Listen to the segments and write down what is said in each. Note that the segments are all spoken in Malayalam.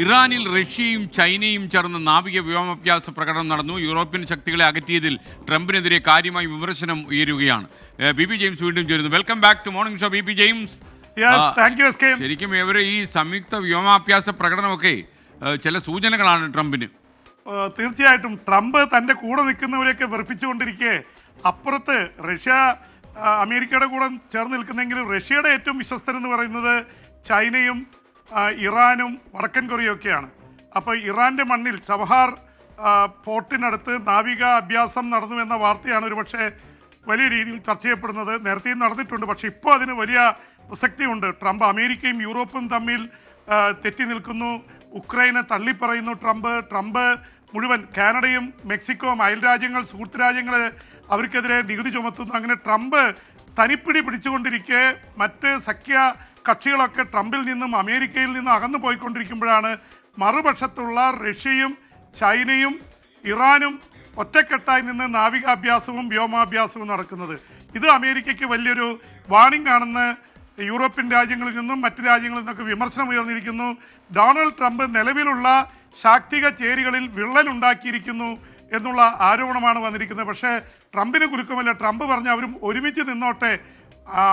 ഇറാനിൽ റഷ്യയും ചൈനയും ചേർന്ന് നാവിക വ്യോമാഭ്യാസ പ്രകടനം നടന്നു. യൂറോപ്യൻ ശക്തികളെ അകറ്റിയതിൽ ട്രംപിനെതിരെ കാര്യമായി വിമർശനം ഉയരുകയാണ്. ബി പി ജെയിംസ് വീണ്ടും ചേരുന്നു. Welcome back to morning show B P James. ശരിക്കും ഇവർ ഈ സംയുക്ത വ്യോമാഭ്യാസ പ്രകടനമൊക്കെ ചില സൂചനകളാണ് ട്രംപിന്. തീർച്ചയായിട്ടും ട്രംപ് തന്റെ കൂടെ നിൽക്കുന്നവരെയൊക്കെ വെറുപ്പിച്ചുകൊണ്ടിരിക്കെ അപ്പുറത്ത് റഷ്യ അമേരിക്കയുടെ കൂടെ ചേർന്ന് നിൽക്കുന്നെങ്കിലും റഷ്യയുടെ ഏറ്റവും വിശ്വസ്തൻ എന്ന് പറയുന്നത് ചൈനയും ഇറാനും വടക്കൻ കൊറിയയും ഒക്കെയാണ് അപ്പോൾ ഇറാന്റെ മണ്ണിൽ ചബഹാർ പോർട്ടിനടുത്ത് നാവിക അഭ്യാസം നടന്നു എന്ന വാർത്തയാണ് ഒരുപക്ഷെ വലിയ രീതിയിൽ ചർച്ച ചെയ്യപ്പെടുന്നത്. നേരത്തെയും നടന്നിട്ടുണ്ട്. പക്ഷേ ഇപ്പോൾ അതിന് വലിയ പ്രസക്തിയുണ്ട്. ട്രംപ് അമേരിക്കയും യൂറോപ്പും തമ്മിൽ തെറ്റി നിൽക്കുന്നു. ഉക്രൈനെ തള്ളിപ്പറയുന്നു ട്രംപ്. ട്രംപ് മുഴുവൻ കാനഡയും മെക്സിക്കോയും അയൽ രാജ്യങ്ങൾ സുഹൃത്ത് രാജ്യങ്ങൾ അവർക്കെതിരെ നികുതി ചുമത്തുന്നു. അങ്ങനെ ട്രംപ് തനിപ്പിടി പിടിച്ചുകൊണ്ടിരിക്കെ മറ്റ് സഖ്യ കക്ഷികളൊക്കെ ട്രംപിൽ നിന്നും അമേരിക്കയിൽ നിന്നും അകന്നു പോയിക്കൊണ്ടിരിക്കുമ്പോഴാണ് മറുപക്ഷത്തുള്ള റഷ്യയും ചൈനയും ഇറാനും ഒറ്റക്കെട്ടായി നിന്ന് നാവികാഭ്യാസവും വ്യോമാഭ്യാസവും നടക്കുന്നത്. ഇത് അമേരിക്കയ്ക്ക് വലിയൊരു വാണിംഗ് ആണെന്ന് യൂറോപ്യൻ രാജ്യങ്ങളിൽ നിന്നും മറ്റ് രാജ്യങ്ങളിൽ നിന്നൊക്കെ വിമർശനം ഉയർന്നിരിക്കുന്നു. ഡൊണാൾഡ് ട്രംപ് നിലവിലുള്ള ശാക്തിക ചേരികളിൽ വിള്ളലുണ്ടാക്കിയിരിക്കുന്നു എന്നുള്ള ആരോപണമാണ് വന്നിരിക്കുന്നത്. പക്ഷേ ട്രംപിന് കുലുക്കമല്ല. ട്രംപ് പറഞ്ഞ അവരും ഒരുമിച്ച് നിന്നോട്ടെ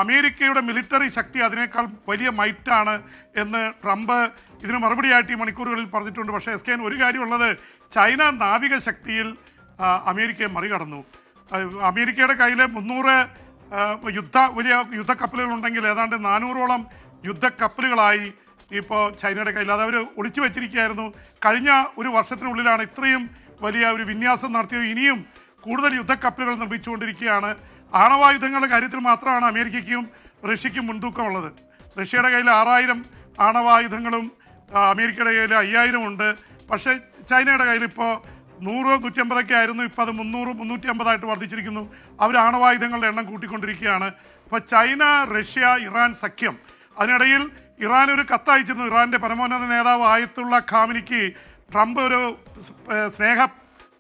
അമേരിക്കയുടെ മിലിറ്ററി ശക്തി അതിനേക്കാൾ വലിയ മൈറ്റാണ് എന്ന് ട്രംപ് ഇതിന് മറുപടിയായിട്ട് ഈ മണിക്കൂറുകളിൽ പറഞ്ഞിട്ടുണ്ട്. പക്ഷേ എസ് കെ ഒരു കാര്യമുള്ളത് ചൈന നാവിക ശക്തിയിൽ അമേരിക്കയെ മറികടന്നു. അമേരിക്കയുടെ കയ്യിൽ മുന്നൂറ് യുദ്ധ വലിയ യുദ്ധക്കപ്പലുകൾ ഉണ്ടെങ്കിൽ ഏതാണ്ട് നാനൂറോളം യുദ്ധക്കപ്പലുകളായി ഇപ്പോൾ ചൈനയുടെ കയ്യിൽ. അത് അവർ ഒളിച്ചു വെച്ചിരിക്കുകയായിരുന്നു. കഴിഞ്ഞ ഒരു വർഷത്തിനുള്ളിലാണ് ഇത്രയും വലിയ ഒരു വിന്യാസം നടത്തിയത്. ഇനിയും കൂടുതൽ യുദ്ധക്കപ്പലുകൾ നിർമ്മിച്ചുകൊണ്ടിരിക്കുകയാണ്. ആണവായുധങ്ങളുടെ കാര്യത്തിൽ മാത്രമാണ് അമേരിക്കയ്ക്കും റഷ്യയ്ക്കും മുൻതൂക്കമുള്ളത്. റഷ്യയുടെ കയ്യിൽ ആറായിരം ആണവായുധങ്ങളും അമേരിക്കയുടെ കയ്യിൽ അയ്യായിരം ഉണ്ട്. പക്ഷേ ചൈനയുടെ കയ്യിൽ ഇപ്പോൾ നൂറ് നൂറ്റമ്പതൊക്കെ ആയിരുന്നു. ഇപ്പോൾ അത് മുന്നൂറ് മുന്നൂറ്റി അമ്പതായിട്ട് വർദ്ധിച്ചിരിക്കുന്നു. അവർ ആണവായുധങ്ങളുടെ എണ്ണം കൂട്ടിക്കൊണ്ടിരിക്കുകയാണ്. ഇപ്പോൾ ചൈന റഷ്യ ഇറാൻ സഖ്യം. അതിനിടയിൽ ഇറാൻ ഒരു കത്തയച്ചിരുന്നു. ഇറാന്റെ പരമോന്നത നേതാവ് ആയത്തുള്ള ഖാമിനിക്ക് ട്രംപ് ഒരു സ്നേഹ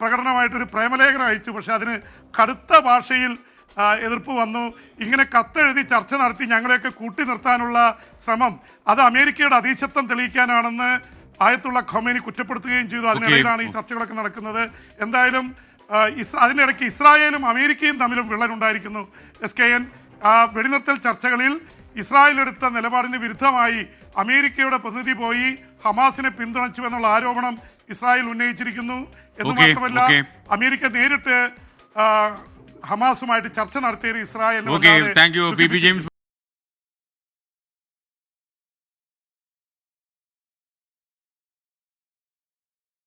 പ്രകടനമായിട്ടൊരു പ്രേമലേഖനം അയച്ചു. പക്ഷേ അതിന് കടുത്ത ഭാഷയിൽ എതിർപ്പ് വന്നു. ഇങ്ങനെ കത്തെഴുതി ചർച്ച നടത്തി ഞങ്ങളെയൊക്കെ കൂട്ടി നിർത്താനുള്ള ശ്രമം അത് അമേരിക്കയുടെ അതീശത്വം തെളിയിക്കാനാണെന്ന് ആയത്തുള്ള ഖൊമേനി കുറ്റപ്പെടുത്തുകയും ചെയ്തു. അതിനിടയിലാണ് ഈ ചർച്ചകളൊക്കെ നടക്കുന്നത്. എന്തായാലും അതിനിടയ്ക്ക് ഇസ്രായേലും അമേരിക്കയും തമ്മിലും വിള്ളലുണ്ടായിരിക്കുന്നു. എസ് കെ എൻ വെടിനിർത്തൽ ചർച്ചകളിൽ ഇസ്രായേൽ എടുത്ത നിലപാടിന് വിരുദ്ധമായി അമേരിക്കയുടെ പ്രതിനിധി പോയി ഹമാസിനെ പിന്തുണച്ചു എന്നുള്ള ആരോപണം ഇസ്രായേൽ ഉന്നയിച്ചിരിക്കുന്നു. എന്ന് മാത്രമല്ല. അമേരിക്ക നേരിട്ട് ഹമാസുമായിട്ട് ചർച്ച നടത്തിയത് Israel okay thank you B James